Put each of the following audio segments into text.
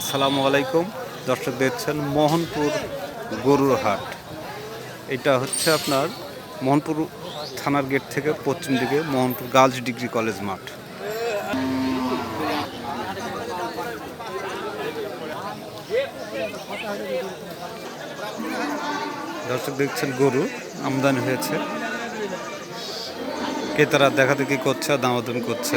আসসালামু আলাইকুম। দর্শক দেখছেন মোহনপুর গরুর হাট। এটা হচ্ছে আপনার মোহনপুর থানার গেট থেকে পশ্চিম দিকে মোহনপুর গার্লস ডিগ্রি কলেজ মাঠ। দর্শক দেখছেন গরু, আমদানি হয়েছে। ক্রেতারা দেখা দেখি করছে, দামাদামি করছে।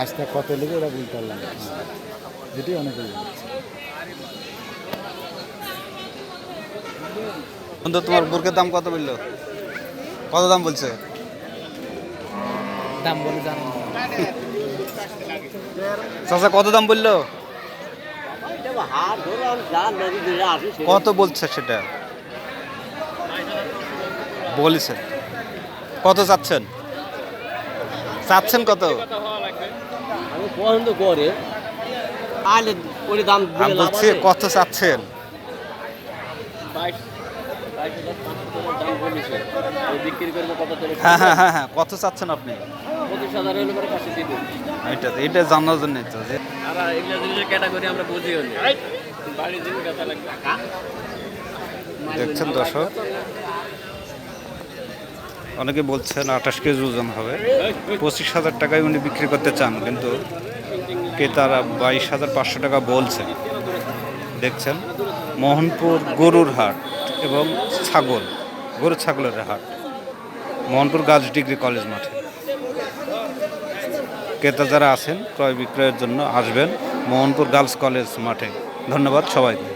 আজটা কত লেগে ওরা বলতে পারলাম। যেটি অনেক বন্ধু তোমার বুরকের দাম কত বলল? কত দাম বলছে? দাম বলে জানো চাচা কত দাম বলল? কত বলছে সেটা? বলেছে। কত চাচ্ছেন? চাচ্ছেন কত? আমি পছন্দ করে। আলে ওই দাম আমি বলছি কত চাচ্ছেন? হ্যাঁ হ্যাঁ হ্যাঁ হ্যাঁ কত চাচ্ছেন আপনি? এটা এটা জানার জন্য ক্যাটাগরি আমরা বুঝিও দেখছেন দর্শক? অনেকে বলছেন আঠাশ কেজি ওজন হবে। পঁচিশ হাজার টাকায় উনি বিক্রি করতে চান, কিন্তু ক্রেতারা বাইশ হাজার পাঁচশো টাকা বলছেন। দেখছেন, মোহনপুর গরুর হাট এবং ছাগল গরু ছাগলের হাট। মোহনপুর গার্লস ডিগ্রি কলেজ মাঠে। ক্রেতা যারা আছেন, ক্রয় বিক্রয়ের জন্য আসবেন মোহনপুর গার্লস কলেজ মাঠে। ধন্যবাদ সবাইকে।